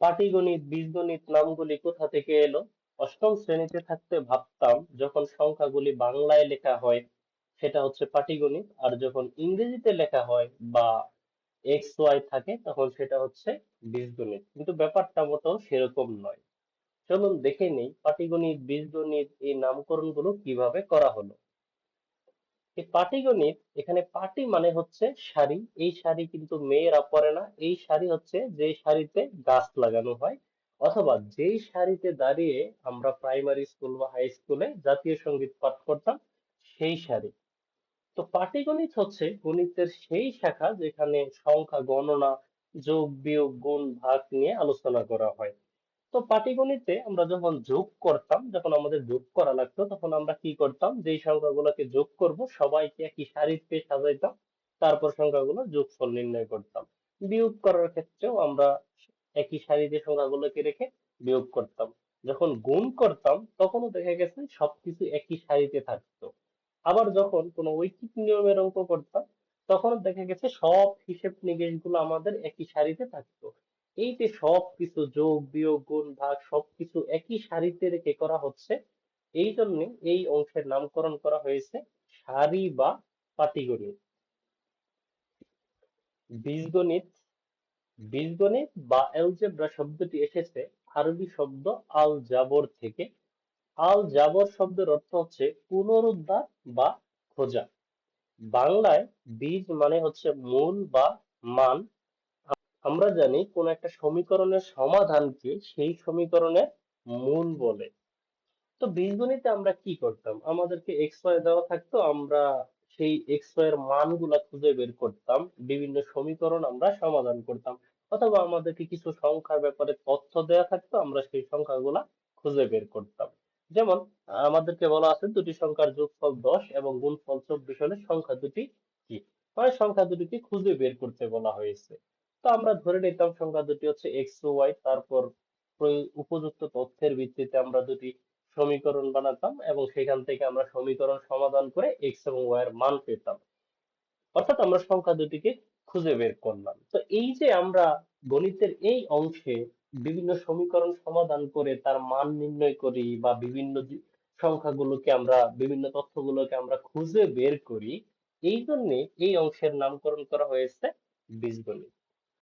পাটিগণিত, বীজগণিত নামগুলি কোথা থেকে এলো? অষ্টম শ্রেণীতে থাকতে ভাবতাম যখন সংখ্যাগুলি বাংলায় লেখা হয় সেটা হচ্ছে পাটিগণিত, আর যখন ইংরেজিতে লেখা হয় বা এক্স ওয়াই থাকে তখন সেটা হচ্ছে বীজগণিত। কিন্তু ব্যাপারটা মোটেও সেরকম নয়। চলুন দেখে নেই পাটিগণিত, বীজগণিত এই নামকরণগুলো কীভাবে করা হলো। এই পাটিগণিত এখানে পাটি মানে হচ্ছে সারি। এই সারি কিন্তু মেয়েরা পরে না। এই সারি হচ্ছে যে সারিতে গাছ লাগানো হয় অথবা যেই সারিতে দাঁড়িয়ে আমরা প্রাইমারি স্কুল বা হাই স্কুলে জাতীয় সংগীত পাঠ করতাম, সেই সারি। তো পাটিগণিত হচ্ছে গণিতের সেই শাখা যেখানে সংখ্যা, গণনা, যোগ, বিয়োগ, গুণ, ভাগ নিয়ে আলোচনা করা হয়। তো পাটিগণিতে আমরা যখন যোগ করতাম, যখন আমাদের যোগ করা লাগতো, তখন আমরা কি করতাম? যেই সংখ্যাগুলোকে যোগ করব, সবাইকে একই সারিতে সাজাইতাম, তারপর সংখ্যাগুলো যোগফল নির্ণয় করতাম। বিয়োগ করার ক্ষেত্রেও আমরা একই সারিতে সংখ্যাগুলোকে রেখে বিয়োগ করতাম। যখন গুণ করতাম, তখনও দেখা গেছে সবকিছু একই সারিতে থাকতো। আবার যখন কোনো ঐকিক নিয়মের অঙ্ক করতাম তখন দেখা গেছে সব হিসেব নিকেশগুলো আমাদের একই সারিতে থাকতো। এই যে সব কিছু যোগ, বিয়োগ, গুণ, ভাগ সবকিছু একই সারিতে রেখে করা হচ্ছে, এই জন্য এই অংশের নামকরণ করা হয়েছে সারি বা পাটিগণিত। বীজগণিত বীজগণিত বা অ্যালজেব্রা শব্দটি এসেছে আরবি শব্দ আল জাবর থেকে। আল জাবর শব্দের অর্থ হচ্ছে পুনরুদ্ধার বা খোঁজা। বাংলায় বীজ মানে হচ্ছে মূল বা মান। আমরা জানি কোন একটা সমীকরণের সমাধানকে সেই সমীকরণের মূল বলে। তো বীজগণিতে আমরা কি করতাম? আমাদেরকে এক্স ওয়াই দেওয়া থাকতো, আমরা সেই এক্স ওয়াই এর মানগুলা খুঁজে বের করতাম, বিভিন্ন সমীকরণ আমরা সমাধান করতাম। অথবা আমাদেরকে কিছু সংখ্যার ব্যাপারে তথ্য দেওয়া থাকতো, আমরা সেই সংখ্যাগুলা খুঁজে বের করতাম। যেমন, আমাদেরকে বলা আছে দুটি সংখ্যার যোগফল দশ এবং গুণফল চব্বিশ হলে সংখ্যা দুটি কি? মানে সংখ্যা দুটিকে খুঁজে বের করতে বলা হয়েছে। তো আমরা ধরে নিতাম সংখ্যা দুটি হচ্ছে এক্স ও ওয়াই তারপর উপযুক্ত তথ্যের ভিত্তিতে আমরা দুটি সমীকরণ বানাতাম এবং সেখান থেকে আমরা সমীকরণ সমাধান করে এক্স এবং ওয়াই এর মান পেতাম। অর্থাৎ আমরা সংখ্যা দুটিকে খুঁজে বের করলাম। তো এই যে আমরা গণিতের এই অংশে বিভিন্ন সমীকরণ সমাধান করে তার মান নির্ণয় করি বা বিভিন্ন সংখ্যাগুলোকে আমরা, বিভিন্ন তথ্যগুলোকে আমরা খুঁজে বের করি, এই জন্যে এই অংশের নামকরণ করা হয়েছে বীজগণিত।